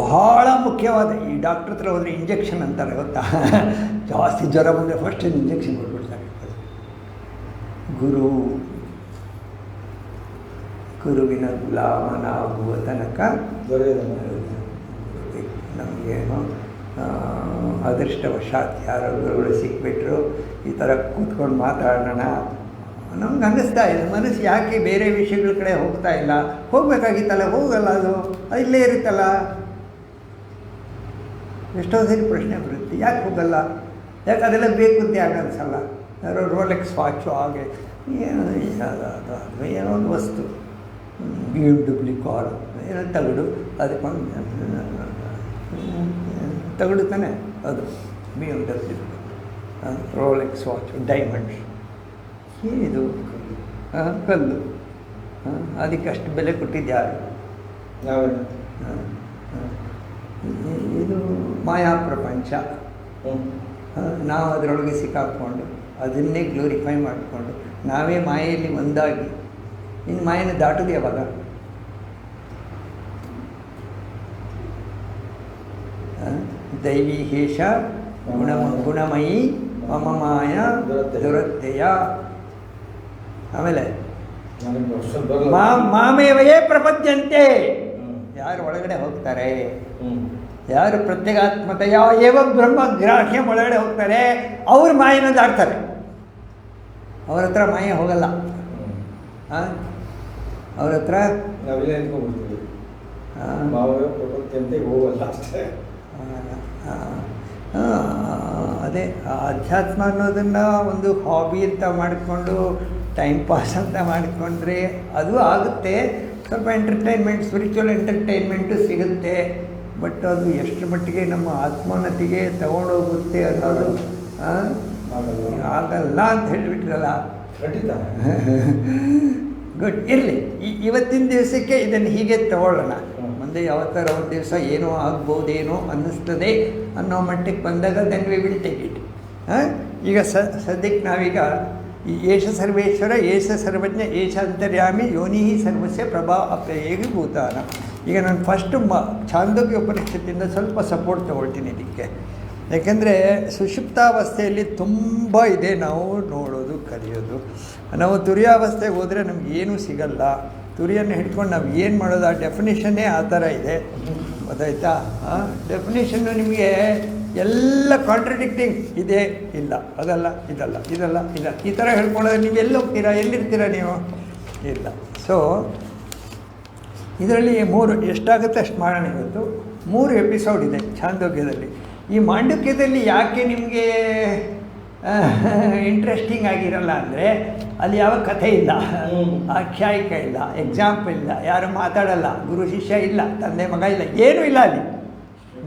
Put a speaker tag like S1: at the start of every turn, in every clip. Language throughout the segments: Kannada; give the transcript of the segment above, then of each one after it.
S1: ಬಹಳ ಮುಖ್ಯವಾದ, ಈ ಡಾಕ್ಟ್ರ್ ಹತ್ರ ಹೋದರೆ ಇಂಜೆಕ್ಷನ್ ಅಂತಾರೆ ಗೊತ್ತಾ? ಜಾಸ್ತಿ ಜ್ವರ ಬಂದರೆ ಫಸ್ಟ್ ಇಂಜೆಕ್ಷನ್ ಕೊಟ್ಬಿಡ್ತಾರೆ? ಗುರು, ಗುರುವಿನ ಗುಲಾಮನಾಗುವ ತನಕ ನಮಗೇನು ಅದೃಷ್ಟವಶಾತ್ ಯಾರೋ ಗುರುಗಳು ಸಿಕ್ಬಿಟ್ರು, ಈ ಥರ ಕೂತ್ಕೊಂಡು ಮಾತಾಡೋಣ. ನಮ್ಗೆ ಅನ್ನಿಸ್ತಾ ಇದೆ, ಮನಸ್ಸು ಯಾಕೆ ಬೇರೆ ವಿಷಯಗಳ ಕಡೆ ಹೋಗ್ತಾ ಇಲ್ಲ? ಹೋಗಬೇಕಾಗಿತ್ತಲ್ಲ, ಹೋಗಲ್ಲ ಅದು ಅದು? ಇಲ್ಲೇ ಇರುತ್ತಲ್ಲ? ಎಷ್ಟೋ ಸರಿ ಪ್ರಶ್ನೆ ಬರುತ್ತೆ. ಯಾಕೆ ಹೋಗಲ್ಲ? ಯಾಕೆ ಅದೆಲ್ಲ ಬೇಕು ಅಂತ ಯಾಕೆ ಅನಿಸಲ್ಲ? ಯಾರೋ ರೋಲೆಕ್ಸ್ ವಾಚು ಹಾಗೆ. ಏನೋ ಅದು ಏನೋ ಒಂದು ವಸ್ತು. ಬಿ ಎಂ ಡಬ್ಲ್ಯೂ ಕಾರ್ ಏನೋ ತಗಡು. ಅದಕ್ಕೊಂದು ತಗಡು ತಾನೆ ಅದು B M W Rolex watch diamonds ಏನಿದು? ಕಲ್ಲು. ಅದಕ್ಕೆ ಅಷ್ಟು ಬೆಲೆ ಕೊಟ್ಟಿದ್ದು ಯಾರು. ಇ- ಇದು ಮಾಯಾ ಪ್ರಪಂಚ. ನಾವು ಅದರೊಳಗೆ ಸಿಕ್ಕಾಕ್ಕೊಂಡು ಅದನ್ನೇ ಗ್ಲೋರಿಫೈ ಮಾಡಿಕೊಂಡು ನಾವೇ ಮಾಯೆಯಲ್ಲಿ ಒಂದಾಗಿ. ಇನ್ನು ಮಾಯನ ದಾಟೋದು ಯಾವಾಗ? ದೈವಿ ಹೇಷ ಗುಣಮ ಗುಣಮಯಿ ಮಮ ಮಾಯ ದುರತ್ಯಯ ಆಮೇಲೆ ಮಾಮೇವಯೇ
S2: ಪ್ರಪದ್ಯಂತೆ.
S1: ಯಾರು ಒಳಗಡೆ ಹೋಗ್ತಾರೆ? ಯಾರು ಯಾವ ಏವ ಬ್ರಹ್ಮ ಗ್ರಾಹ್ಯ ಒಳಗಡೆ ಹೋಗ್ತಾರೆ ಅವ್ರು ಮಾಯನ ಆಡ್ತಾರೆ. ಅವ್ರ ಹತ್ರ ಮಾಯ ಹೋಗಲ್ಲ? ಅವ್ರ ಹತ್ರ
S2: ಹೋಗಲ್ಲ ಅಷ್ಟೇ.
S1: ಅದೇ ಅಧ್ಯಾತ್ಮ ಅನ್ನೋದನ್ನು ಒಂದು ಹಾಬಿ ಅಂತ ಮಾಡಿಕೊಂಡು ಟೈಮ್ ಪಾಸ್ ಅಂತ ಮಾಡಿಕೊಂಡ್ರೆ ಅದು ಆಗುತ್ತೆ. ಸ್ವಲ್ಪ ಎಂಟರ್ಟೈನ್ಮೆಂಟ್ ಸ್ಪಿರಿಚುವಲ್ ಎಂಟರ್ಟೈನ್ಮೆಂಟು ಸಿಗುತ್ತೆ. ಬಟ್ ಅದು ಎಷ್ಟು ಮಟ್ಟಿಗೆ ನಮ್ಮ ಆತ್ಮೋನ್ನತಿಗೆ ತಗೊಂಡೋಗುತ್ತೆ ಅನ್ನೋದು
S2: ಆಗಲ್ಲ.
S1: ಅಂತ ಹೇಳಿಬಿಟ್ರಲ್ಲ.
S2: ಖಂಡಿತ.
S1: ಗುಡ್ ಇರಲಿ. ಇವತ್ತಿನ ದಿವಸಕ್ಕೆ ಇದನ್ನು ಹೀಗೆ ತಗೊಳ್ಳೋಣ. ಮುಂದೆ ಯಾವತ್ತಾರ ಒಂದು ದಿವಸ ಏನೋ ಆಗ್ಬೋದೇನೋ ಅನ್ನಿಸ್ತದೆ ಅನ್ನೋ ಮಟ್ಟಿಗೆ ಬಂದಾಗ then we will take it ಈಗ ಸದ್ಯಕ್ಕೆ ನಾವೀಗ ಈ ಏಷ ಸರ್ವೇಶ್ವರ, ಏಷ ಸರ್ವಜ್ಞ, ಏಷ ಅಂತರ್ಯಾಮಿ, ಯೋನಿ ಸರ್ವಸ್ಯ ಪ್ರಭಾವ ಅಪ್ಯಯೇಗಿ ಭೂತಾನ. ಈಗ ನಾನು ಫಸ್ಟು ಮ ಛಾಂದೋಗ್ಯ ಉಪನಿಷತ್ತಿಂದ ಸ್ವಲ್ಪ ಸಪೋರ್ಟ್ ತಗೊಳ್ತೀನಿ ಇದಕ್ಕೆ. ಯಾಕೆಂದರೆ ಸುಷುಪ್ತಾವಸ್ಥೆಯಲ್ಲಿ ತುಂಬ ಇದೆ ನಾವು ನೋಡೋದು, ಕಲಿಯೋದು. ನಾವು ತುರ್ಯಾವಸ್ಥೆಗೆ ಹೋದರೆ ನಮ್ಗೆ ಏನೂ ಸಿಗಲ್ಲ. ತುರಿಯನ್ನು ಹಿಡ್ಕೊಂಡು ನಾವು ಏನು ಮಾಡೋದು? ಆ ಡೆಫಿನೇಷನ್ನೇ ಆ ಥರ ಇದೆ. ಗೊತ್ತಾಯ್ತಾ? ಡೆಫಿನೇಷನ್ನು ನಿಮಗೆ ಎಲ್ಲ ಕಾಂಟ್ರಡಿಕ್ಟಿಂಗ್ ಇದೆ ಇಲ್ಲ. ಅದಲ್ಲ, ಇದಲ್ಲ ಇದಲ್ಲ, ಇಲ್ಲ. ಈ ಥರ ಹೇಳ್ಕೊಳ್ಳೋದು ನೀವು ಎಲ್ಲಿ ಹೋಗ್ತೀರಾ? ಎಲ್ಲಿರ್ತೀರಾ ನೀವು? ಇಲ್ಲ. ಸೊ ಇದರಲ್ಲಿ ಮೂರು ಎಷ್ಟಾಗುತ್ತೆ ಅಷ್ಟು ಮಾಡೋಣ ಇವತ್ತು. ಮೂರು ಎಪಿಸೋಡ್ ಇದೆ ಛಾಂದೋಗ್ಯದಲ್ಲಿ ಈ ಮಾಂಡಕ್ಯದಲ್ಲಿ ಯಾಕೆ ನಿಮಗೆ ಇಂಟ್ರೆಸ್ಟಿಂಗ್ ಆಗಿರಲ್ಲ ಅಂದರೆ, ಅಲ್ಲಿ ಯಾವ ಕಥೆ ಇಲ್ಲ. ಆಖ್ಯಾಯಿಕ ಇಲ್ಲ. ಎಕ್ಸಾಂಪಲ್ ಇಲ್ಲ. ಯಾರು ಮಾತಾಡಲ್ಲ. ಗುರು, ಶಿಷ್ಯ ಇಲ್ಲ. ತಂದೆ, ಮಗ ಇಲ್ಲ. ಏನೂ ಇಲ್ಲ ಅಲ್ಲಿ.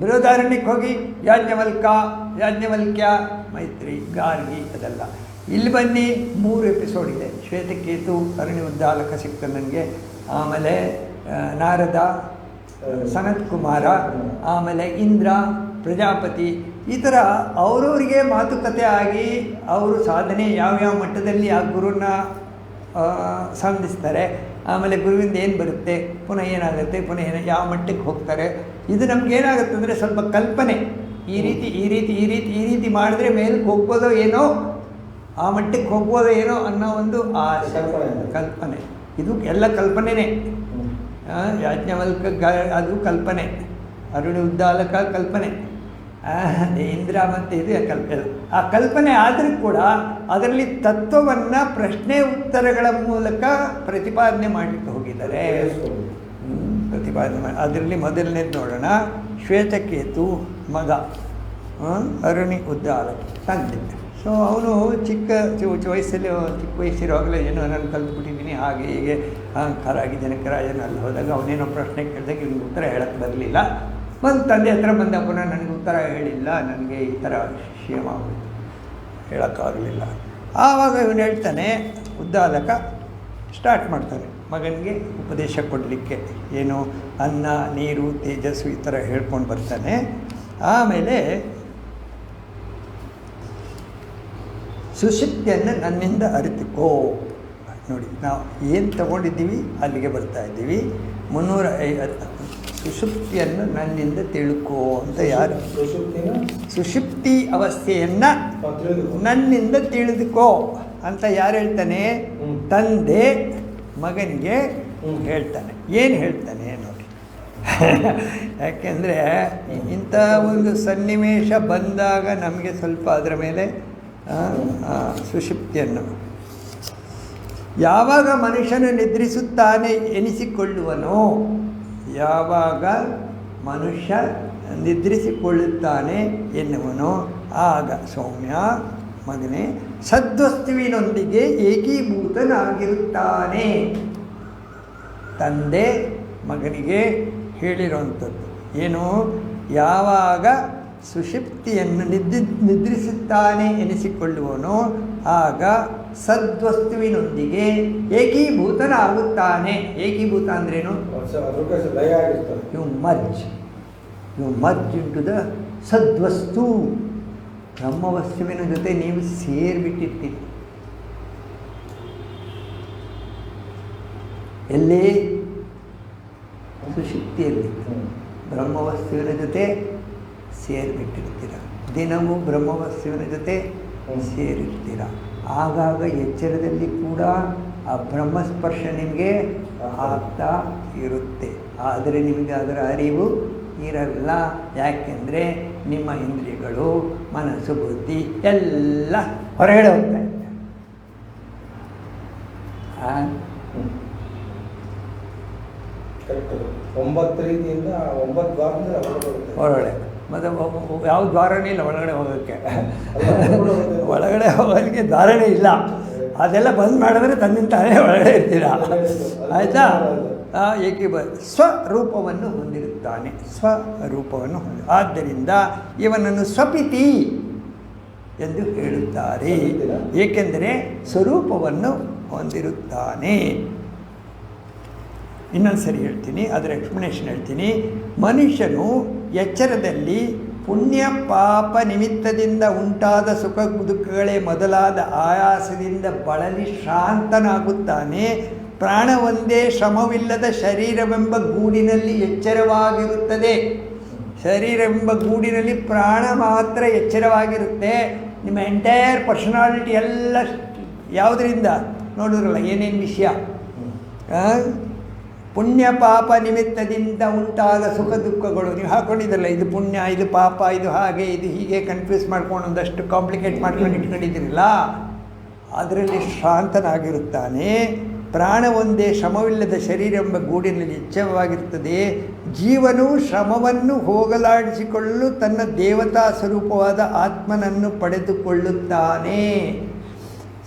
S1: ಬೃಹದಾರಣ್ಯಕ್ಕೆ ಹೋಗಿ, ಯಾಜ್ಞವಲ್ಕ, ಯಾಜ್ಞವಲ್ಕ್ಯ, ಮೈತ್ರಿ, ಗಾರ್ಗಿ ಅದೆಲ್ಲ. ಇಲ್ಲಿ ಬನ್ನಿ, ಮೂರು ಎಪಿಸೋಡ್ ಇದೆ. ಶ್ವೇತಕೇತು ಅರಣ್ಯ ಉದ್ದಾಲಕ ಸಿಕ್ತು ನನಗೆ. ಆಮೇಲೆ ನಾರದ ಸನತ್ ಕುಮಾರ. ಆಮೇಲೆ ಇಂದ್ರ, ಪ್ರಜಾಪತಿ. ಈ ಥರ ಅವರವರಿಗೆ ಮಾತುಕತೆ ಆಗಿ ಅವರು ಸಾಧನೆ ಯಾವ್ಯಾವ ಮಟ್ಟದಲ್ಲಿ ಆ ಗುರುನ ಸಾಧಿಸ್ತಾರೆ. ಆಮೇಲೆ ಗುರುವಿಂದ ಏನು ಬರುತ್ತೆ? ಪುನಃ ಏನಾಗುತ್ತೆ? ಪುನಃ ಏನು, ಯಾವ ಮಟ್ಟಕ್ಕೆ ಹೋಗ್ತಾರೆ? ಇದು ನಮ್ಗೆ ಏನಾಗುತ್ತೆ ಅಂದರೆ ಸ್ವಲ್ಪ ಕಲ್ಪನೆ. ಈ ರೀತಿ ಈ ರೀತಿ ಈ ರೀತಿ ಈ ರೀತಿ ಮಾಡಿದ್ರೆ ಮೇಲಕ್ಕೆ ಹೋಗ್ಬೋದೋ ಏನೋ, ಆ ಮಟ್ಟಕ್ಕೆ ಹೋಗ್ಬೋದೋ ಏನೋ ಅನ್ನೋ ಒಂದು ಆ
S2: ಕಲ್ಪನೆ.
S1: ಇದು ಎಲ್ಲ ಕಲ್ಪನೆನೇ. ಯಾಜ್ಞವಲ್ಕ ಅದು ಕಲ್ಪನೆ. ಅರುಣಿ ಉದ್ದಾಲಕ ಕಲ್ಪನೆ. ಇಂದ್ರ ಮತ್ತು ಇದು ಕಲ್ಪನೆ ಆ ಕಲ್ಪನೆ ಆದರೂ ಕೂಡ ಅದರಲ್ಲಿ ತತ್ವವನ್ನು ಪ್ರಶ್ನೆ ಉತ್ತರಗಳ ಮೂಲಕ ಪ್ರತಿಪಾದನೆ ಮಾಡಲಿಕ್ಕೆ ಹೋಗಿದ್ದಾರೆ. ಅದರಲ್ಲಿ ಮೊದಲನೇದು ನೋಡೋಣ. ಶ್ವೇತಕೇತು ಮಗ ಅರುಣಿ ಉದ್ದಾಲಕ ತಂದೆ. ಸೊ ಅವನು ಚಿಕ್ಕ ವಯಸ್ಸಲ್ಲಿ, ಚಿಕ್ಕ ವಯಸ್ಸಿರುವಾಗಲೇ ಏನೋ ನಾನು ಕಲ್ತ್ಬಿಟ್ಟಿದ್ದೀನಿ. ಹಾಗೆ ಹೀಗೆ ಅಹಂಕಾರ ಆಗಿ ಜನಕರಾಜನ ಅಲ್ಲಿ ಹೋದಾಗ ಅವನೇನೋ ಪ್ರಶ್ನೆ ಕೇಳಿದಾಗ ಇವ್ನಿಗೆ ಉತ್ತರ ಹೇಳಕ್ಕೆ ಬರಲಿಲ್ಲ. ಬಂದು ತಂದೆ ಹತ್ರ ಬಂದ ಪುನಃ ನನಗೆ ಉತ್ತರ ಹೇಳಿಲ್ಲ. ನನಗೆ ಈ ಥರ ಕ್ಷೇಮ ಹೇಳೋಕ್ಕಾಗಲಿಲ್ಲ. ಆವಾಗ ಇವನು ಹೇಳ್ತಾನೆ ಉದ್ದಾಲಕ ಸ್ಟಾರ್ಟ್ ಮಾಡ್ತಾನೆ. ಮಗನಿಗೆ ಉಪದೇಶ ಕೊಡಲಿಕ್ಕೆ. ಏನು? ಅನ್ನ ನೀರು ತೇಜಸ್ವಿ ಈ ಥರ ಹೇಳ್ಕೊಂಡು ಬರ್ತಾನೆ. ಆಮೇಲೆ ಸುಶಕ್ತಿಯನ್ನು ನನ್ನಿಂದ ಅರಿತುಕೋ. ನೋಡಿ ನಾವು ಏನು ತಗೊಂಡಿದ್ದೀವಿ ಅಲ್ಲಿಗೆ ಬರ್ತಾ ಇದ್ದೀವಿ. ಮುನ್ನೂರ ಸುಷುಪ್ತಿಯನ್ನು ನನ್ನಿಂದ ತಿಳ್ಕೋ ಅಂತ ಯಾರು?
S2: ಸುಶುಪ್ತಿ
S1: ಸುಷುಪ್ತಿ ಅವಸ್ಥೆಯನ್ನು ನನ್ನಿಂದ ತಿಳಿದುಕೋ ಅಂತ ಯಾರು ಹೇಳ್ತಾನೆ? ತಂದೆ ಮಗನಿಗೆ ಹೇಳ್ತಾನೆ. ಏನು ಹೇಳ್ತಾನೆ? ಯಾಕೆಂದರೆ ಇಂಥ ಒಂದು ಸನ್ನಿವೇಶ ಬಂದಾಗ ನಮಗೆ ಸ್ವಲ್ಪ ಅದರ ಮೇಲೆ ಸುಷುಪ್ತಿಯನ್ನು ಯಾವಾಗ ಮನುಷ್ಯನು ನಿದ್ರಿಸುತ್ತಾನೆ ಎನಿಸಿಕೊಳ್ಳುವನೋ, ಯಾವಾಗ ಮನುಷ್ಯ ನಿದ್ರಿಸಿಕೊಳ್ಳುತ್ತಾನೆ ಎನ್ನುವನೋ, ಆಗ ಸೌಮ್ಯ ಮಗನೇ ಸದ್ವಸ್ತುವಿನೊಂದಿಗೆ ಏಕೀಭೂತನಾಗಿರುತ್ತಾನೆ. ತಂದೆ ಮಗನಿಗೆ ಹೇಳಿರುವಂಥದ್ದು. ಏನು? ಯಾವಾಗ ಸುಷಿಪ್ತಿಯನ್ನು ನಿದ್ರಿ ನಿದ್ರಿಸುತ್ತಾನೆ ಎನಿಸಿಕೊಳ್ಳುವನು ಆಗ ಸದ್ವಸ್ತುವಿನೊಂದಿಗೆ ಏಕೀಭೂತನಾಗುತ್ತಾನೆ. ಏಕೀಭೂತ ಅಂದ್ರೇನು? You merge. You merge into the ಸದ್ವಸ್ತು. ನಮ್ಮ ವಸ್ತುವಿನ ಜೊತೆ ನೀವು ಸೇರಿಬಿಟ್ಟಿರ್ತೀರಿ. ಎಲ್ಲಿ ಸುಶುಕ್ತಿಯಲ್ಲಿ
S2: ಹ್ಮ್.
S1: ಬ್ರಹ್ಮವಸ್ತುವಿನ ಜೊತೆ ಸೇರಿಬಿಟ್ಟಿರ್ತೀರ. ದಿನವೂ ಬ್ರಹ್ಮವಸ್ತುವಿನ ಜೊತೆ. ಸೇರಿರ್ತೀರ. ಆಗಾಗ ಎಚ್ಚರದಲ್ಲಿ ಕೂಡ ಆ ಬ್ರಹ್ಮಸ್ಪರ್ಶ ನಿಮಗೆ ಆಗ್ತಾ ಇರುತ್ತೆ. ಆದರೆ ನಿಮಗೆ ಅದರ ಅರಿವು ಇರಲ್ಲ. ಯಾಕೆಂದರೆ ನಿಮ್ಮ ಇಂದ್ರಿಯಗಳು ಮನಸ್ಸು ಬುದ್ಧಿ ಎಲ್ಲ ಹೊರಗಡೆ ಹೋಗ್ತಾ ಆ,
S2: ಕರೆಕ್ಟ್ ಒಂಬತ್ತು ರೀತಿಯಿಂದ ಒಂಬತ್ತು
S1: ಹೊರಗಡೆ. ಮತ್ತು ಯಾವ ದ್ವಾರನೇ ಇಲ್ಲ ಒಳಗಡೆ ಹೋಗೋಕ್ಕೆ. ಒಳಗಡೆ ಹೋಗೋದಕ್ಕೆ ದ್ವಾರನೇ ಇಲ್ಲ. ಅದೆಲ್ಲ ಬಂದ್ ಮಾಡಿದ್ರೆ ತನ್ನಿಂದ ತಾನೇ ಒಳಗಡೆ ಇರ್ತೀರ? ಆಯಿತಾ? ಏಕೆ ಬ ಸ್ವರೂಪವನ್ನು ಹೊಂದಿರುತ್ತಾನೆ. ಸ್ವರೂಪವನ್ನು ಹೊಂದಿ ಆದ್ದರಿಂದ ಇವನನ್ನು ಸ್ವಪಿತಿ ಎಂದು ಹೇಳುತ್ತಾರೆ. ಏಕೆಂದರೆ ಸ್ವರೂಪವನ್ನು ಹೊಂದಿರುತ್ತಾನೆ. ಇನ್ನೊಂದು ಸರಿ ಹೇಳ್ತೀನಿ, ಅದರ ಎಕ್ಸ್ಪ್ಲನೇಷನ್ ಹೇಳ್ತೀನಿ. ಮನುಷ್ಯನು ಎಚ್ಚರದಲ್ಲಿ ಪುಣ್ಯ ಪಾಪ ನಿಮಿತ್ತದಿಂದ ಉಂಟಾದ ಸುಖ ದುಃಖಗಳೇ ಮೊದಲಾದ ಆಯಾಸದಿಂದ ಬಳಲಿ ಶಾಂತನಾಗುತ್ತಾನೆ. ಪ್ರಾಣ ಒಂದೇ ಶ್ರಮವಿಲ್ಲದ ಶರೀರವೆಂಬ ಗೂಡಿನಲ್ಲಿ ಎಚ್ಚರವಾಗಿರುತ್ತದೆ. ಶರೀರವೆಂಬ ಗೂಡಿನಲ್ಲಿ ಪ್ರಾಣ ಮಾತ್ರ ಎಚ್ಚರವಾಗಿರುತ್ತೆ. ನಿಮ್ಮ ಎಂಟೈರ್ ಪರ್ಸನಾಲಿಟಿ ಎಲ್ಲ ಯಾವುದರಿಂದ? ನೋಡಿದ್ರಲ್ಲ ಏನೇನು ವಿಷಯ? ಪುಣ್ಯ ಪಾಪ ನಿಮಿತ್ತದಿಂದ ಉಂಟಾದ ಸುಖ ದುಃಖಗಳು. ನೀವು ಹಾಕೊಂಡಿದ್ದಲ್ಲ, ಇದು ಪುಣ್ಯ, ಇದು ಪಾಪ, ಇದು ಹಾಗೆ, ಇದು ಹೀಗೆ ಕನ್ಫ್ಯೂಸ್ ಮಾಡ್ಕೊಂಡು ಒಂದಷ್ಟು ಕಾಂಪ್ಲಿಕೇಟ್ ಮಾಡ್ಕೊಂಡು ಇಟ್ಕೊಂಡಿದ್ದೀರಲ್ಲ? ಅದರಲ್ಲಿ ಶಾಂತನಾಗಿರುತ್ತಾನೆ. ಪ್ರಾಣ ಒಂದೇ ಶ್ರಮವಿಲ್ಲದ ಶರೀರ ಎಂಬ ಗೂಡಿನಲ್ಲಿ ಎಚ್ಚರವಾಗಿರುತ್ತದೆ ಜೀವನು ಶ್ರಮವನ್ನು ಹೋಗಲಾಡಿಸಿಕೊಳ್ಳಲು ತನ್ನ ದೇವತಾ ಸ್ವರೂಪವಾದ ಆತ್ಮನನ್ನು ಪಡೆದುಕೊಳ್ಳುತ್ತಾನೆ.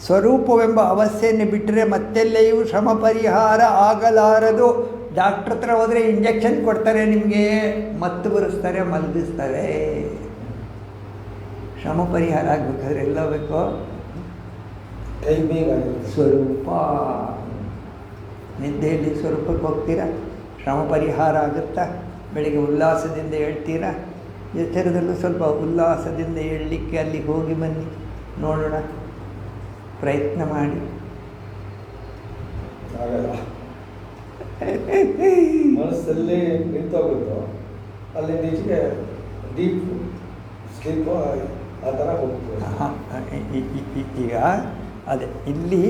S1: ಸ್ವರೂಪವೆಂಬ ಅವಸ್ಥೆಯನ್ನು ಬಿಟ್ಟರೆ ಮತ್ತೆಲ್ಲೆಯೂ ಶ್ರಮ ಪರಿಹಾರ ಆಗಲಾರದು. ಡಾಕ್ಟ್ರ್ ಹತ್ರ ಹೋದರೆ ಇಂಜೆಕ್ಷನ್ ಕೊಡ್ತಾರೆ ನಿಮಗೆ ಮತ್ತು ಬರೆಸ್ತಾರೆ ಮಲಗಿಸ್ತಾರೆ. ಶ್ರಮ ಪರಿಹಾರ ಆಗಬೇಕಾದ್ರೆ ಎಲ್ಲ ಬೇಕು? ಸ್ವರೂಪ. ನಿದ್ದೆಯಲ್ಲಿ ಸ್ವರೂಪಕ್ಕೆ ಹೋಗ್ತೀರಾ? ಶ್ರಮ ಪರಿಹಾರ ಆಗುತ್ತಾ? ಬೆಳಿಗ್ಗೆ ಉಲ್ಲಾಸದಿಂದ ಹೇಳ್ತೀರಾ? ಎಚ್ಚರದಲ್ಲೂ ಸ್ವಲ್ಪ ಉಲ್ಲಾಸದಿಂದ ಹೇಳಲಿಕ್ಕೆ ಅಲ್ಲಿ ಹೋಗಿ ಬನ್ನಿ. ನೋಡೋಣ. ಪ್ರಯತ್ನ ಮಾಡಿ.
S2: ಮನಸ್ಸಲ್ಲಿ ನಿಂತೋಗುತ್ತೋ ಅಲ್ಲಿ ಈಚೆಗೆ ಡೀಪ್ ಸ್ಲೀಪ್ ಆ ಥರ
S1: ಈಗ ಅದೇ ಇಲ್ಲಿ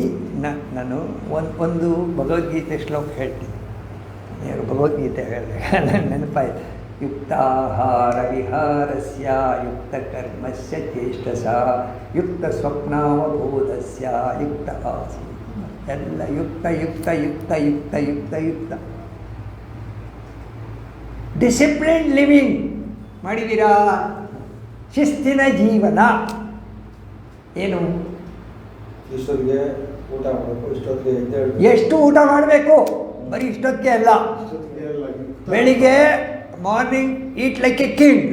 S1: ನಾನು ಒಂದು ಒಂದು ಭಗವದ್ಗೀತೆ ಶ್ಲೋಕ ಹೇಳ್ತೀನಿ. ಭಗವದ್ಗೀತೆ ಹೇಳಿದೆ ನನ್ನ ನೆನಪಾಯ್ತು. ಯುಕ್ತಾಹಾರ ವಿಹಾರಸ್ಯ ಯುಕ್ತ ಕರ್ಮಸ್ಯ ಚೇಷ್ಟಸ ಯುಕ್ತ ಸ್ವಪ್ನಾವಬೋಧಸ್ಯ ಯುಕ್ತ ಆಸಿ ಎಲ್ಲ ಯುಕ್ತ ಯುಕ್ತ ಯುಕ್ತ ಯುಕ್ತ ಯುಕ್ತ ಯುಕ್ತ. ಡಿಸಿಪ್ಲಿನ್ ಲಿವಿಂಗ್ ಮಾಡಿದ್ದೀರಾ ಶಿಸ್ತಿನ ಜೀವನ. ಏನು?
S2: ಇಷ್ಟೊತ್ತಿಗೆ ಊಟ ಮಾಡಬೇಕು ಇಷ್ಟೊತ್ತಿಗೆ
S1: ಎಷ್ಟು ಊಟ ಮಾಡಬೇಕು? ಬರೀ ಇಷ್ಟೊತ್ತಿಗೆ ಅಲ್ಲ. ಬೆಳಿಗ್ಗೆ morning eat like a king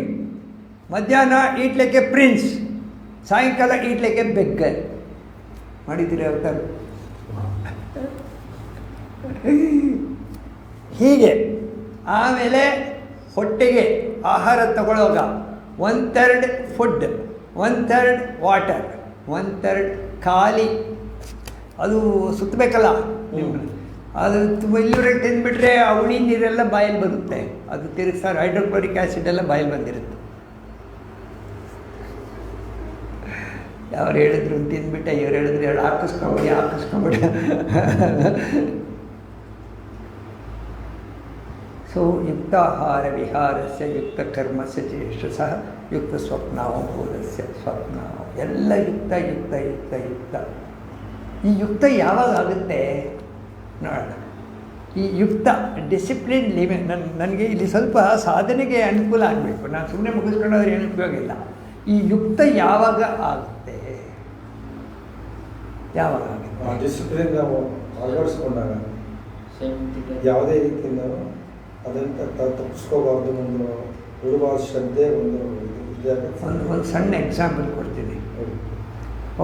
S1: ಮಧ್ಯಾಹ್ನ ಈಟ್ ಲೈಕ್ ಎ ಪ್ರಿನ್ಸ್ ಸಾಯಂಕಾಲ ಈಟ್ ಲೈಕ್ ಎ ಬೆಗ್ಗರ್ ಮಾಡಿದ್ದೀರಿ ಅವತಾರ ಹೀಗೆ ಆಮೇಲೆ ಹೊಟ್ಟೆಗೆ ಆಹಾರ ತಗೊಳ್ಳುವಾಗ one third food one third water one third ಖಾಲಿ. ಅದು ಸುತ್ತಬೇಕಲ್ಲ ಅದು ತುಂಬ ಇಲ್ಲಿವರೆಗೆ ತಿಂದುಬಿಟ್ರೆ ಅವಳಿ ನೀರೆಲ್ಲ ಬಾಯಲ್ಲಿ ಬರುತ್ತೆ. ಅದು ತಿರುಗಿಸಾರು ಹೈಡ್ರೋಕ್ಲೋರಿಕ್ ಆ್ಯಸಿಡ್ ಎಲ್ಲ ಬಾಯಲ್ಲಿ ಬಂದಿರುತ್ತೆ. ಅವ್ರು ಹೇಳಿದ್ರು ತಿಂದ್ಬಿಟ್ಟೆ, ಇವ್ರು ಹೇಳಿದ್ರು ಹೇಳಿ, ಹಾಕಿಸ್ಕೊಂಬಿಡಿ ಹಾಕಿಸ್ಕೊಂಬಿಡಿ. ಸೊ, ಯುಕ್ತಾಹಾರ ವಿಹಾರಸ್ಯ, ಯುಕ್ತ ಕರ್ಮಸ್ಯ ಜ್ಯೇಷ್ಠ ಸಹ, ಯುಕ್ತ ಸ್ವಪ್ನಾವಬೋಧಸ್ಯ ಸ್ವಪ್ನ ಎಲ್ಲ ಯುಕ್ತ ಯುಕ್ತ ಯುಕ್ತ ಯುಕ್ತ. ಈ ಯುಕ್ತ ಯಾವಾಗ ಆಗುತ್ತೆ? ನೋಡೋಣ. ಈ ಯುಕ್ತ ಡಿಸಿಪ್ಲಿನ್ ಲಿಮಿ ನನ್ನ ನನಗೆ ಇಲ್ಲಿ ಸ್ವಲ್ಪ ಸಾಧನೆಗೆ ಅನುಕೂಲ ಆಗಬೇಕು. ನಾನು ಸುಮ್ಮನೆ ಮುಗಿಸ್ಕೊಂಡೋದ್ರೆ ಏನು ಉಪಯೋಗ ಇಲ್ಲ. ಈ ಯುಕ್ತ ಯಾವಾಗ ಆಗುತ್ತೆ? ಯಾವಾಗ ಆಗುತ್ತೆ?
S2: ಡಿಸಿಪ್ಲಿನ್ ನಾವು ಅಳವಡಿಸ್ಕೊಂಡಾಗ ಯಾವುದೇ ರೀತಿಯಿಂದ ಅದನ್ನು ತಪ್ಪಿಸ್ಕೋಬಾರ್ದು ಒಂದು ಬಿಡಬಾರ್ದು ಶ್ರದ್ಧೆ ಒಂದು
S1: ಒಂದು ಒಂದು ಸಣ್ಣ ಎಕ್ಸಾಂಪಲ್ ಕೊಡ್ತೀನಿ.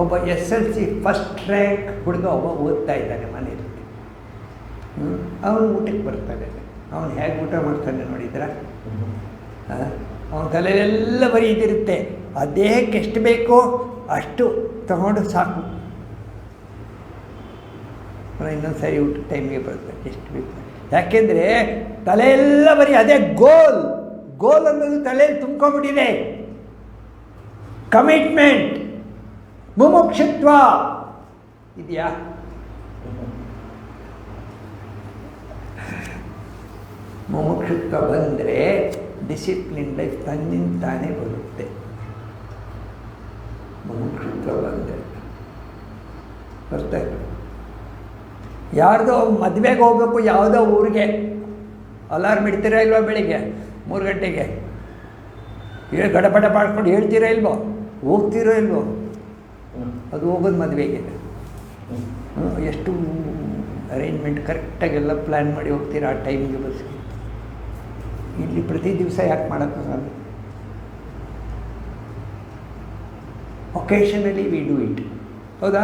S1: ಒಬ್ಬ S L C first rank ಹುಡುಗ ಒಬ್ಬ ಓದ್ತಾ ಇದ್ದಾನೆ ಮನೇಲಿ ಅವನು ಊಟಕ್ಕೆ ಬರ್ತಾನೆ. ಅವನು ಹೇಗೆ ಊಟ ಮಾಡ್ತಾನೆ ನೋಡಿದ್ರ ಅವನ ತಲೆಯೆಲ್ಲ ಬರೀ ಇದಿರುತ್ತೆ. ಆ ದೇಹಕ್ಕೆ ಎಷ್ಟು ಬೇಕೋ ಅಷ್ಟು ತಗೊಂಡು ಸಾಕು. ಇನ್ನೊಂದು ಸರಿ ಊಟ ಟೈಮಿಗೆ ಬರುತ್ತೆ ಎಷ್ಟು ಬೇಕು. ಯಾಕೆಂದರೆ ತಲೆಯೆಲ್ಲ ಬರೀ ಅದೇ ಗೋಲ್ ಗೋಲ್ ಅನ್ನೋದು ತಲೆಯಲ್ಲಿ ತುಂಬ್ಕೊಂಡ್ಬಿಟ್ಟಿದೆ. ಕಮಿಟ್ಮೆಂಟ್ ಮುಮುಕ್ಷತ್ವ. ಇದೆಯಾ? ಮುಮುಕ್ಷತ್ವ ಬಂದರೆ ಡಿಸಿಪ್ಲಿನ್ ಲೈಫ್ ತನ್ನಿಂದ ತಾನೇ ಬರುತ್ತೆ. ಮುಮುಕ್ಷುತ್ವ ಬಂದರೆ. ಬರ್ತಾ ಇಲ್ಲ ಯಾರ್ದೋ ಮದುವೆಗೆ ಹೋಗ್ಬೇಕು ಯಾವುದೋ ಊರಿಗೆ. ಅಲಾರ್ಮ್ ಇಡ್ತೀರಾ ಇಲ್ವೋ ಬೆಳಿಗ್ಗೆ? ಮೂರು ಗಂಟೆಗೆ. ಹೇಳಿ ಗಡಬಡ ಮಾಡ್ಕೊಂಡು ಹೇಳ್ತೀರಾ ಇಲ್ವೋ? ಹೋಗ್ತೀರೋ ಇಲ್ವೋ? ಅದು ಹೋಗೋದು ಮದುವೆಗೆ. ಎಷ್ಟು ಅರೇಂಜ್ಮೆಂಟ್ ಕರೆಕ್ಟಾಗೆಲ್ಲ ಪ್ಲ್ಯಾನ್ ಮಾಡಿ ಹೋಗ್ತೀರಾ ಆ ಟೈಮಿಗೆ ಬಸ್ಗೆ ಇಲ್ಲಿ ಪ್ರತಿ ದಿವಸ ಯಾಕೆ ಮಾಡೋಕ್ಕಾಗಲ್ಲ ಒಕೇಶನಲಿ ವಿ ಡೂ ಇಟ್ ಹೌದಾ?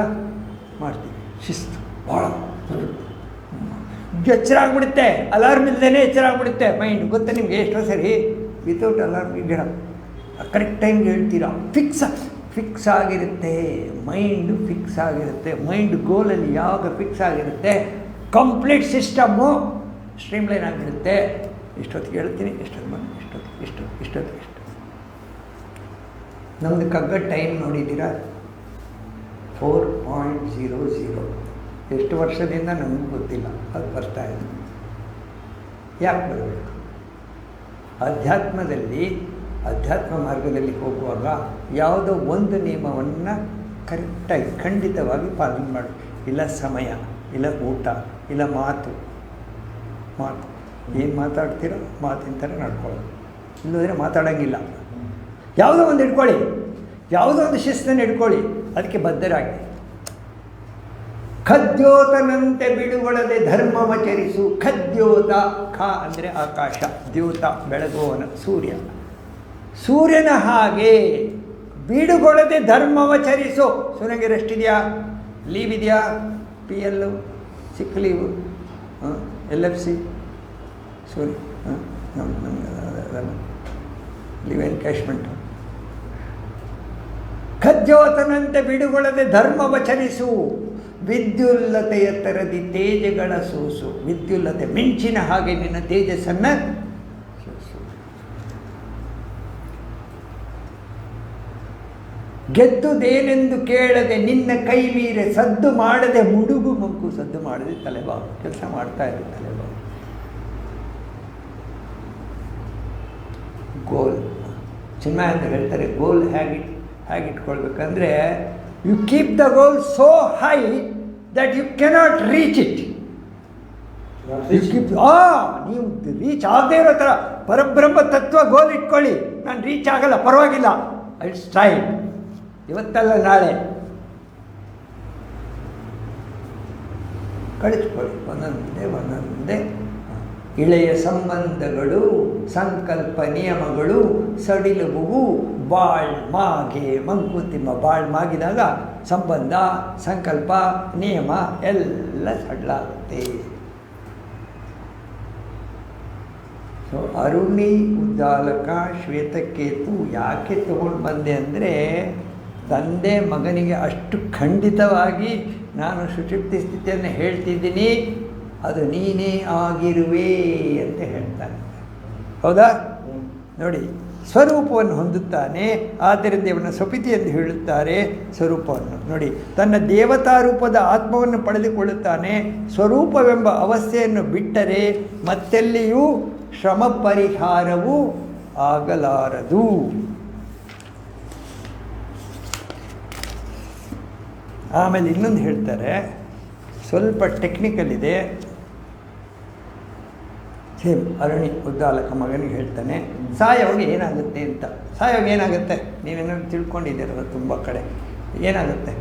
S1: ಮಾಡ್ತೀವಿ. ಶಿಸ್ತು. ಭಾಳ ಎಚ್ಚರ ಆಗ್ಬಿಡುತ್ತೆ. ಅಲಾರ್ಮ್ ಇಲ್ಲದೇ ಎಚ್ಚರ ಆಗ್ಬಿಡುತ್ತೆ. ಮೈಂಡ್ ಗೊತ್ತಾ ನಿಮ್ಗೆ ಎಷ್ಟೋ ಸರಿ? ವಿತೌಟ್ ಅಲಾರ್ಮ್ ಗಿಡ ಕರೆಕ್ಟ್ ಟೈಮ್ಗೆ ಹೇಳ್ತೀರಾ? ಫಿಕ್ಸ್ ಫಿಕ್ಸ್ ಆಗಿರುತ್ತೆ. ಮೈಂಡು ಫಿಕ್ಸ್ ಆಗಿರುತ್ತೆ. ಮೈಂಡ್ ಗೋಲಲ್ಲಿ ಯಾವಾಗ ಫಿಕ್ಸ್ ಆಗಿರುತ್ತೆ? ಕಂಪ್ಲೀಟ್ ಸಿಸ್ಟಮ್ಮು ಸ್ಟ್ರೀಮ್ಲೈನ್ ಆಗಿಬಿಡುತ್ತೆ ಇಷ್ಟೊತ್ತಿಗೆ ಹೇಳ್ತೀನಿ ಇಷ್ಟೊತ್ತು ಬಂದು, ಇಷ್ಟೊತ್ತು ಇಷ್ಟೊತ್ತು ಇಷ್ಟೊತ್ತಿಗೆ ಇಷ್ಟು ನಮ್ಮದು ಕಗ್ಗ ಟೈಮ್ ನೋಡಿದ್ದೀರಾ? ಫೋರ್ ಪಾಯಿಂಟ್ ಝೀರೋ ಝೀರೋ ಎಷ್ಟು ವರ್ಷದಿಂದ ನಮಗೂ ಗೊತ್ತಿಲ್ಲ, ಅದು ಬರ್ತಾ ಇದೆ. ಯಾಕೆ ಬರಬೇಕು? ಅಧ್ಯಾತ್ಮದಲ್ಲಿ, ಅಧ್ಯಾತ್ಮ ಮಾರ್ಗದಲ್ಲಿ ಹೋಗುವಾಗ ಯಾವುದೋ ಒಂದು ನಿಯಮವನ್ನು ಕರೆಕ್ಟಾಗಿ, ಖಂಡಿತವಾಗಿ ಪಾಲನೆ ಮಾಡಿ. ಇಲ್ಲ ಸಮಯ, ಇಲ್ಲ ಊಟ, ಇಲ್ಲ ಮಾತು. ಮಾತು. ಏನು ಮಾತಾಡ್ತೀರೋ ಮಾತಿನ ಥರ ನಡ್ಕೊಳ್ಳೋದು. ಇಲ್ಲದ್ರೆ ಮಾತಾಡೋಂಗಿಲ್ಲ. ಯಾವುದೋ ಒಂದು ಇಟ್ಕೊಳ್ಳಿ ಯಾವುದೋ ಒಂದು ಶಿಸ್ತನ್ನು ಇಟ್ಕೊಳ್ಳಿ ಅದಕ್ಕೆ ಬದ್ಧರಾಗಿ. ಖದ್ಯೋತನಂತೆ ಬಿಡುಗೊಳದೆ ಧರ್ಮವಚರಿಸು ಖದ್ಯೋತ ಖ ಅಂದರೆ ಆಕಾಶ. ದ್ಯೋತ ಬೆಳಗುವವನ ಸೂರ್ಯ. ಸೂರ್ಯನ ಹಾಗೆ ಬೀಡುಗೊಳದೆ ಧರ್ಮವಚರಿಸು ಸೂರ್ಯನಿಗೆ ರೆಸ್ಟ್ ಇದೆಯಾ? ಲೀವ್ ಇದೆಯಾ? P L sick leave L F C ಹಾಂ ನಮ್ಮ ನಮಗೆ ಅದೆಲ್ಲ ಲಿವ್ ಎನ್ಕ್ಯಾಶ್ಮೆಂಟು ಬಿಡುಗೊಳದೆ ಧರ್ಮ ವಚರಿಸು ವಿದ್ಯುಲ್ಲತೆಯ ತರದಿ ತೇಜಗಳ ಸೂಸು. ವಿದ್ಯುಲ್ಲತೆ ಮಿಂಚಿನ ಹಾಗೆ ನಿನ್ನ ತೇಜಸ್ಸನ್ನು ಸೂಸು. ಗೆದ್ದುದೇನೆಂದು ಕೇಳದೆ ನಿನ್ನ ಕೈ ಮೀರೆ ಸದ್ದು ಮಾಡದೆ ಮುಡುಗು ಮುಕ್ಕು. ಸದ್ದು ಮಾಡದೆ ತಲೆಬಾವು ಕೆಲಸ ಮಾಡ್ತಾ ಇರು ತಲೆಬಾವು ಗೋಲ್. ಚಿನ್ಮಯ ಅಂತ ಹೇಳ್ತಾರೆ ಗೋಲ್ ಹೇಗೆ ಹೇಗೆ ಇಟ್ಕೊಳ್ಬೇಕಂದ್ರೆ you keep the goal so high that you cannot reach it keep ಆ ನೀವು ರೀಚ್ ಆಗದೇ ಇರೋ ಥರ ಪರಬ್ರಹ್ಮ ತತ್ವ ಗೋಲ್ ಇಟ್ಕೊಳ್ಳಿ. ನಾನು ರೀಚ್ ಆಗಲ್ಲ ಪರವಾಗಿಲ್ಲ. ಇಟ್ಸ್ ಟ್ರೈ ಇವತ್ತಲ್ಲ ನಾಳೆ. ಕಳಿಸ್ಕೊಳ್ಳಿ. ಒಂದೊಂದೇ ಒಂದೊಂದೇ. ಇಳೆಯ ಸಂಬಂಧಗಳು, ಸಂಕಲ್ಪ ನಿಯಮಗಳು ಸಡಿಲುವು ಬಾಳ್ ಮಾಗೆ ಮಂಕುತಿಮ್ಮ ಬಾಳ್ ಮಾಗಿದಾಗ ಸಂಬಂಧ, ಸಂಕಲ್ಪ, ನಿಯಮ ಎಲ್ಲ ಸಡಲಾಗುತ್ತೆ. ಸೊ ಅರುಣಿ ಉದ್ದಾಲಕ ಶ್ವೇತಕೇತು ಯಾಕೆ ತಗೊಂಡು ಬಂದೆ ಅಂದರೆ, ತಂದೆ ಮಗನಿಗೆ ಅಷ್ಟು ಖಂಡಿತವಾಗಿ ನಾನು ಸುಷುಪ್ತಿ ಸ್ಥಿತಿಯನ್ನು ಹೇಳ್ತಿದ್ದೀನಿ. ಅದು ನೀನೇ ಆಗಿರುವೆ ಅಂತ ಹೇಳ್ತಾನೆ. ಹೌದಾ? ನೋಡಿ, ಸ್ವರೂಪವನ್ನು ಹೊಂದುತ್ತಾನೆ, ಆದ್ದರಿಂದ ಇವನ ಸ್ವಪಿತಿ ಎಂದು ಹೇಳುತ್ತಾರೆ ಸ್ವರೂಪವನ್ನು. ನೋಡಿ, ತನ್ನ ದೇವತಾ ರೂಪದ ಆತ್ಮವನ್ನು ಪಡೆದುಕೊಳ್ಳುತ್ತಾನೆ, ಸ್ವರೂಪವೆಂಬ ಅವಸ್ಥೆಯನ್ನು ಬಿಟ್ಟರೆ ಮತ್ತೆಲ್ಲಿಯೂ ಶ್ರಮ ಪರಿಹಾರವು ಆಗಲಾರದು. ಆಮೇಲೆ ಇನ್ನೊಂದು ಹೇಳ್ತಾರೆ, ಸ್ವಲ್ಪ ಟೆಕ್ನಿಕಲ್ ಇದೆ. ಸೇಮ್ ಅರಣಿ ಉದ್ದಾಲಕ ಮಗನಿಗೆ ಹೇಳ್ತಾನೆ ಸಾಯೋಗ ಏನಾಗುತ್ತೆ ಅಂತ. ಸಾಯೋಗ ಏನಾಗುತ್ತೆ? ನೀವೇನಾದ್ರು ತಿಳ್ಕೊಂಡಿದ್ದೀರಲ್ಲ ತುಂಬ ಕಡೆ. ಏನಾಗುತ್ತೆ?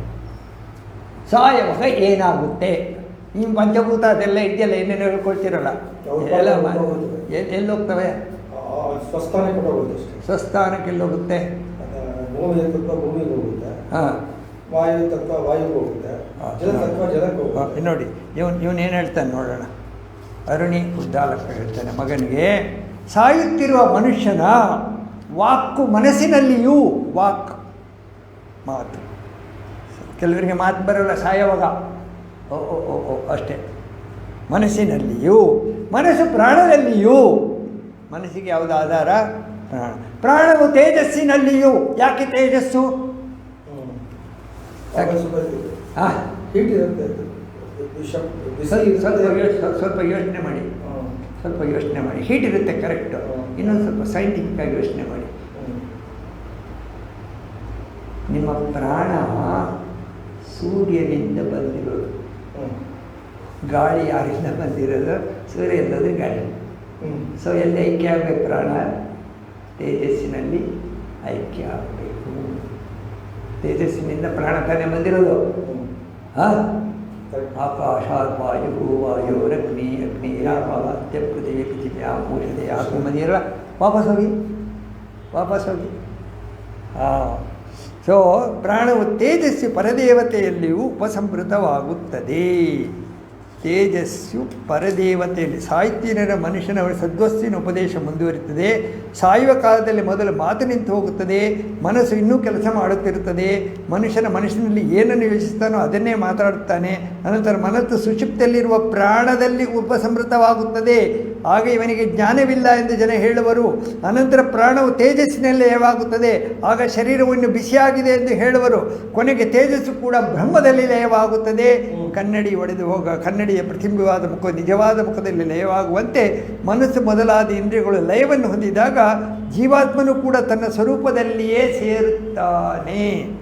S1: ಸಾಯೋಗ ಏನಾಗುತ್ತೆ? ನಿಮ್ಮ ಪಂಚಭೂತ ಅದೆಲ್ಲ ಇದೆಯಲ್ಲ ಏನೇನು ಹೇಳ್ಕೊಳ್ತೀರಲ್ಲ. ಎಲ್ಲ. ಎಲ್ಲಿ ಹೋಗ್ತವೆ ಸ್ವಸ್ಥಾನಕ್ಕೆ ಎಲ್ಲಿ ಹೋಗುತ್ತೆ. ಹಾಂ.
S2: ವಾಯು ತತ್ವ ವಾಯುಗೆ ಹೋಗುತ್ತೆ.
S1: ನೋಡಿ ಇವನು ಇವನು ಏನು ಹೇಳ್ತಾನೆ ನೋಡೋಣ. ಅರುಣಿ ಉದ್ದಾಲಕ ಹೇಳ್ತಾನೆ ಮಗನಿಗೆ ಸಾಯುತ್ತಿರುವ ಮನುಷ್ಯನ ವಾಕು ಮನಸ್ಸಿನಲ್ಲಿಯೂ ವಾಕ್ ಮಾತು. ಕೆಲವರಿಗೆ ಮಾತು ಬರೋಲ್ಲ ಸಾಯವಾಗ. ಓ ಓ ಓ ಓ ಅಷ್ಟೇ. ಮನಸ್ಸಿನಲ್ಲಿಯೂ ಮನಸ್ಸು ಪ್ರಾಣದಲ್ಲಿಯೂ ಮನಸ್ಸಿಗೆ ಯಾವುದು ಆಧಾರ? ಪ್ರಾಣ. ಪ್ರಾಣವು ತೇಜಸ್ಸಿನಲ್ಲಿಯೂ. ಯಾಕೆ ತೇಜಸ್ಸು? ಹಾಂ ಸ್ವಲ್ಪ ಸ್ವಲ್ಪ ಸ್ವಲ್ಪ ಯೋಚನೆ ಮಾಡಿ. ಸ್ವಲ್ಪ ಯೋಚನೆ ಮಾಡಿ ಹೀಟ್ ಇರುತ್ತೆ ಕರೆಕ್ಟ್ ಇನ್ನೊಂದು ಸ್ವಲ್ಪ ಸೈಂಟಿಫಿಕ್ ಆಗಿ ಯೋಚನೆ ಮಾಡಿ. ನಿಮ್ಮ ಪ್ರಾಣ ಸೂರ್ಯನಿಂದ ಬಂದಿರೋದು. ಗಾಳಿ ಯಾರಿಂದ ಬಂದಿರೋದು ಸೂರ್ಯ ಇಲ್ಲದ್ರೆ ಗಾಳಿ. ಸೊ ಎಲ್ಲಿ ಐಕ್ಯ ಆಗಬೇಕು ಪ್ರಾಣ ತೇಜಸ್ಸಿನಲ್ಲಿ ಐಕ್ಯ ಆಗಬೇಕು ತೇಜಸ್ಸಿನಿಂದ ಪ್ರಾಣ ತಾನೇ ಬಂದಿರೋದು. ಹಾಂ. ಆಕಾಶಾತ್ ವಾಯು ವಾಯುರಗ್ನಿ ಅಗ್ನಿ ಆಪಾತ್ಯ ಪೃಥಿವಿ ಪೃಥಿವಿ ಆಮೂಷದೆ ಆತ್ಮದಿರಲ್ಲ ವಾಪಸ್ ಹೋಗಿ ವಾಪಸ್ ಹೋಗಿ ಸೊ ಪ್ರಾಣವು ತೇಜಸ್ಸು ಪರದೇವತೆಯಲ್ಲಿಯೂ ಉಪಸಂಹೃತವಾಗುತ್ತದೆ ತೇಜಸ್ಸು ಪರದೇವತೆಯಲ್ಲಿ ಸಾಹಿತ್ಯನರ ಮನುಷ್ಯನ ಸದ್ವಸ್ತಿನ ಉಪದೇಶ ಮುಂದುವರಿಯುತ್ತದೆ ಸಾಯುವ ಕಾಲದಲ್ಲಿ ಮೊದಲು ಮಾತು ನಿಂತು ಹೋಗುತ್ತದೆ. ಮನಸ್ಸು ಇನ್ನೂ ಕೆಲಸ ಮಾಡುತ್ತಿರುತ್ತದೆ. ಮನುಷ್ಯನ ಮನಸ್ಸಿನಲ್ಲಿ ಏನನ್ನು ಯೋಚಿಸ್ತಾನೋ ಅದನ್ನೇ ಮಾತಾಡುತ್ತಾನೆ. ಅನಂತರ ಮನಸ್ಸು ಸುಕ್ಷಿಪ್ತಿಯಲ್ಲಿರುವ ಪ್ರಾಣದಲ್ಲಿ ಉಪಸಂಹೃತವಾಗುತ್ತದೆ ಆಗ ಇವನಿಗೆ ಜ್ಞಾನವಿಲ್ಲ ಎಂದು ಜನ ಹೇಳುವರು. ಅನಂತರ ಪ್ರಾಣವು ತೇಜಸ್ಸಿನಲ್ಲಿ ಲಯವಾಗುತ್ತದೆ. ಆಗ ಶರೀರವನ್ನು ಬಿಸಿಯಾಗಿದೆ ಎಂದು ಹೇಳುವರು. ಕೊನೆಗೆ ತೇಜಸ್ಸು ಕೂಡ ಬ್ರಹ್ಮದಲ್ಲಿ ಲಯವಾಗುತ್ತದೆ. ಕನ್ನಡಿ ಒಡೆದು ಹೋಗ, ಕನ್ನಡಿಯ ಪ್ರತಿಂಬವಾದ ಮುಖ, ನಿಜವಾದ ಮುಖದಲ್ಲಿ ಲಯವಾಗುವಂತೆ ಮನಸ್ಸು ಮೊದಲಾದ ಇಂದ್ರಿಯಗಳು ಲಯವನ್ನು ಹೊಂದಿದಾಗ ಜೀವಾತ್ಮನು ಕೂಡ ತನ್ನ ಸ್ವರೂಪದಲ್ಲಿಯೇ ಸೇರುತ್ತಾನೆ.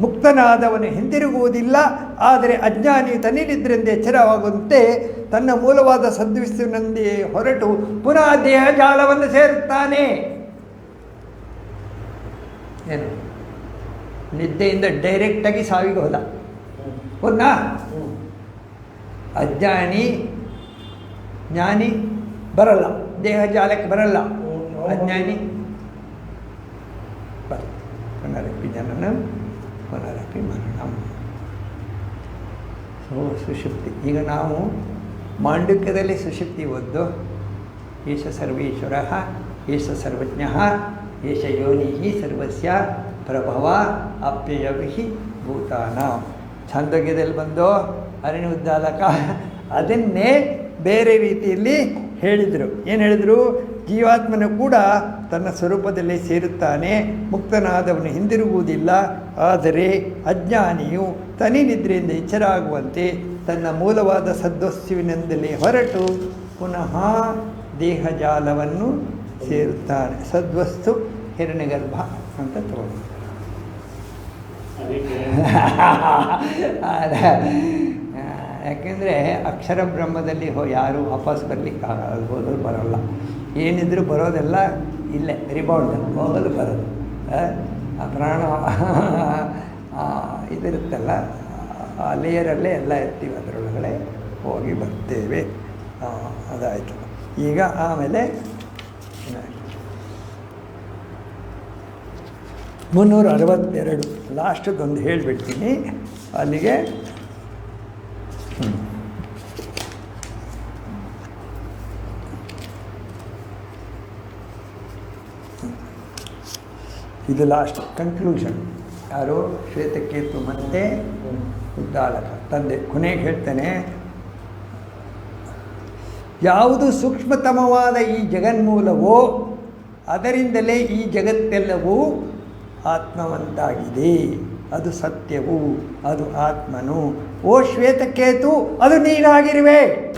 S1: ಮುಕ್ತನಾದವನು ಹಿಂದಿರುಗುವುದಿಲ್ಲ ಆದರೆ ಅಜ್ಞಾನಿ ತನ್ನಿನಿದ್ರಿಂದ ಎಚ್ಚರವಾಗುವಂತೆ ತನ್ನ ಮೂಲವಾದ ಸದ್ವಿಸ್ತಿನಂದೇ ಹೊರಟು ಪುನಃ ದೇಹ ಜಾಲವನ್ನು ಸೇರುತ್ತಾನೆ. ಏನು? ನಿದ್ದೆಯಿಂದ ಡೈರೆಕ್ಟಾಗಿ ಸಾವಿಗೆ ಹೋದ.
S2: ಹೋದ
S1: ಅಜ್ಞಾನಿ ಜ್ಞಾನಿ ಬರಲ್ಲ. ದೇಹ ಜಾಲಕ್ಕೆ ಬರಲ್ಲ. ಅಜ್ಞಾನಿ ಬರ್ತಾರೆ ಪುನರಪಿ ಜನನ ಪುನರಪಿ ಮರಣಂ ಸೊ ಸುಷುಪ್ತಿ ಈಗ ನಾವು ಮಾಂಡುಕ್ಯದಲ್ಲಿ ಸುಷುಪ್ತಿ ಒದ್ದು, ಏಷ ಸರ್ವೇಶ್ವರ, ಏಷ ಸರ್ವಜ್ಞ, ಏಷ ಯೋನಿ ಸರ್ವಸ್ಯ ಪ್ರಭವ ಅಪ್ಯಯವಿಹಿ ಭೂತಾನ. ಛಾಂದೋಗ್ಯದಲ್ಲಿ ಬಂದು ಅರಣ್ಯ ಉದ್ದಾಲಕ ಅದನ್ನೇ ಬೇರೆ ರೀತಿಯಲ್ಲಿ ಹೇಳಿದರು. ಏನು ಹೇಳಿದರು? ಜೀವಾತ್ಮನು ಕೂಡ ತನ್ನ ಸ್ವರೂಪದಲ್ಲಿ ಸೇರುತ್ತಾನೆ ಮುಕ್ತನಾದವನು ಹಿಂದಿರುಗುವುದಿಲ್ಲ. ಆದರೆ ಅಜ್ಞಾನಿಯು ತನಿ ನಿದ್ರೆಯಿಂದ ಎಚ್ಚರಾಗುವಂತೆ ತನ್ನ ಮೂಲವಾದ ಸದ್ವಸ್ತುವಿನಿಂದಲೇ ಹೊರಟು ಪುನಃ ದೇಹಜಾಲವನ್ನು ಸೇರುತ್ತಾನೆ. ಸದ್ವಸ್ತು ಹಿರಣ್ಯಗರ್ಭ ಅಂತ ತಗೊಂಡು
S3: ಅದಕ್ಕೆ
S1: ಯಾಕೆಂದರೆ ಅಕ್ಷರ ಬ್ರಹ್ಮದಲ್ಲಿ ಹೋ ಯಾರು ವಾಪಸ್ ಬರಲಿಕ್ಕೆ ಹೋದರೂ ಬರೋಲ್ಲ. ಏನಿದ್ರು ಬರೋದೆಲ್ಲ ಇಲ್ಲೇ ರಿಬೌಂಡ್ ಹೋಗೋದು ಬರೋದು. ಆ, ಪ್ರಾಣ ಇದಿರುತ್ತಲ್ಲ ಆ ಲೇಯರಲ್ಲೇ ಎಲ್ಲ ಇರ್ತೀವಿ ಅದರೊಳಗಡೆ ಹೋಗಿ ಬರ್ತೇವೆ. ಅದಾಯಿತು. ಈಗ ಆಮೇಲೆ ಮುನ್ನೂರ ಅರವತ್ತೆರಡು ಲಾಸ್ಟದೊಂದು ಹೇಳಿಬಿಡ್ತೀನಿ. ಅಲ್ಲಿಗೆ ಇದು ಲಾಸ್ಟ್ ಕನ್ಕ್ಲೂಷನ್ ಯಾರು ಶ್ವೇತಕೇತು ಮತ್ತೆ. ಉದ್ದಾಲಕ, ತಂದೆ, ಕೊನೆಗೆ ಹೇಳ್ತೇನೆ. ಯಾವುದು ಸೂಕ್ಷ್ಮತಮವಾದ ಈ ಜಗನ್ಮೂಲವೋ ಅದರಿಂದಲೇ ಈ ಜಗತ್ತೆಲ್ಲವೂ ಆತ್ಮವಂತಾಗಿದೆ. ಅದು ಸತ್ಯವು, ಅದು ಆತ್ಮನು. ಓ ಶ್ವೇತಕೇತು, ಅದು ನೀನಾಗಿರುವೆ.